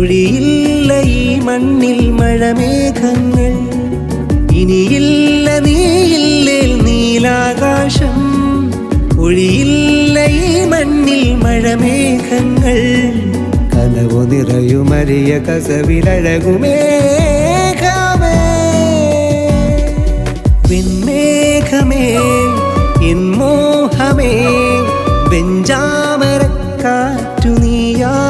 കുഴിയില്ല ഈ മണ്ണിൽ മഴമേഘങ്ങൾ. ഇനിയില്ല നീയില്ലേൽ നീലാകാശം. കുഴിയില്ല ഈ മണ്ണിൽ മഴമേഘങ്ങൾ. കനവു നിറയുമറിയ കസവിലഴകുമേ വെൺമേഘമേ എൻ മോഹമേ വെഞ്ചാമരക്കാറ്റു നീയാ